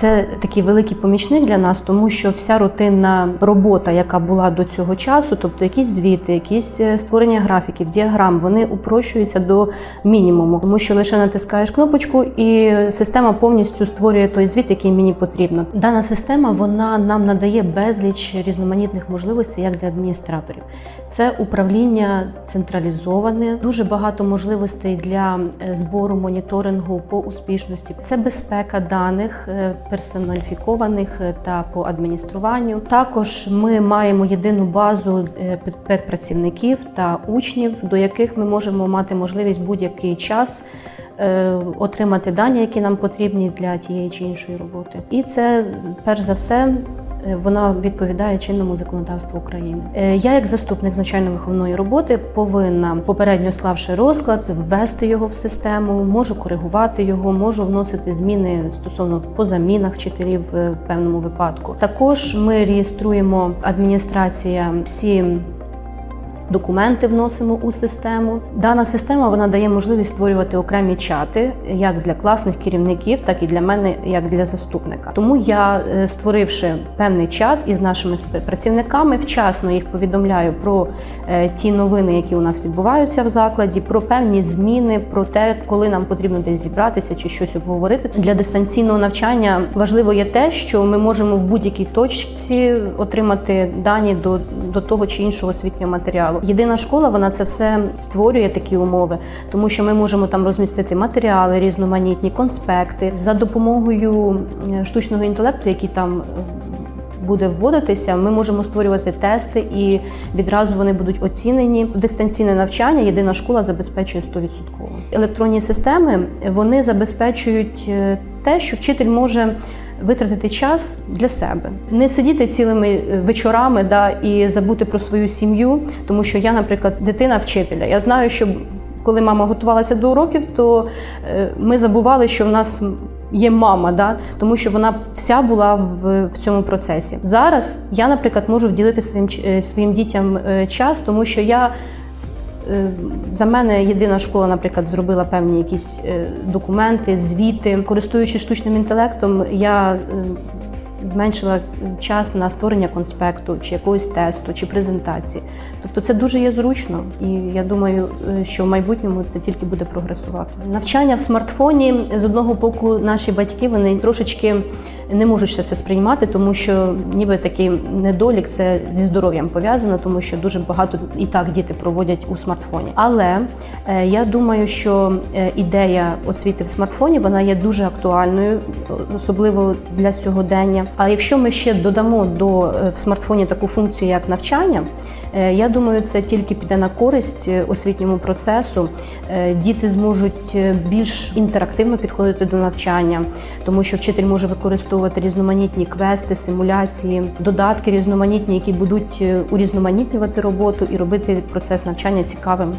Це такий великий помічник для нас, тому що вся рутинна робота, яка була до цього часу, тобто якісь звіти, якісь е, створення графіків, діаграм, вони упрощуються до мінімуму, тому що лише натискаєш кнопочку, і система повністю створює той звіт, який мені потрібно. Дана система вона нам надає безліч різноманітних можливостей як для адміністраторів. Це управління централізоване, дуже багато можливостей для е, збору моніторингу по успішності. Це безпека даних е, персоналіфікованих е, та по адмініструванню. Також ми маємо єдину базу е, педпрацівників та учнів, до яких ми можемо мати можливість будь-який час отримати дані, які нам потрібні для тієї чи іншої роботи. І це перш за все. е, Вона відповідає чинному законодавству України. Е, Я, як заступник з навчально-виховної роботи, повинна попередньо склавши розклад, ввести його в систему, можу коригувати його, можу вносити зміни стосовно по замінах вчителів е, в певному випадку. Також ми реєструємо адміністрація всі документи вносимо у систему. Дана система вона дає можливість створювати окремі чати як для класних керівників, так і для мене, як для заступника. Тому я, е, створивши певний чат із нашими працівниками, вчасно їх повідомляю про е, ті новини, які у нас відбуваються в закладі, про певні зміни, про те, коли нам потрібно десь зібратися чи щось обговорити. Для дистанційного навчання важливо є те, що ми можемо в будь-якій точці отримати дані до, до того чи іншого освітнього матеріалу. Єдина школа вона це все створює такі умови, тому що ми можемо там розмістити матеріали, різноманітні конспекти за допомогою е, штучного інтелекту, який там. Буде вводитися, ми можемо створювати тести, і відразу вони будуть оцінені. Дистанційне навчання єдина школа забезпечує 100%. Електронні системи вони забезпечують е, те, що вчитель може витратити час для себе, не сидіти цілими е, вечорами да, і забути про свою сім'ю, тому що я, наприклад, дитина вчителя. Я знаю, що коли мама готувалася до уроків, то е, ми забували, що в нас є мама, да? тому що вона вся була в, в цьому процесі. Зараз я, наприклад, можу вділити своїм, е, своїм дітям е, час, тому що я. Е, За мене єдина школа, наприклад, зробила певні якісь документи, звіти. Користуючись штучним інтелектом, я зменшила час на створення конспекту, чи якогось тесту, чи презентації. Тобто це дуже є зручно, і я думаю, е, що в майбутньому це тільки буде прогресувати. Навчання в смартфоні з одного боку, наші батьки вони трошечки не можуть ще це сприймати, тому що ніби такий недолік це зі здоров'ям пов'язано, тому що дуже багато і так діти проводять у смартфоні. Але е, я думаю, що е, ідея освіти в смартфоні вона є дуже актуальною, особливо для сьогодення. А якщо ми ще додамо до е, в смартфоні таку функцію, як навчання. е, Я думаю, це тільки піде на користь е, освітньому процесу. Діти зможуть більш інтерактивно підходити до навчання, тому що вчитель може використовувати різноманітні квести, симуляції, додатки різноманітні, які будуть урізноманітнювати роботу і робити процес навчання цікавим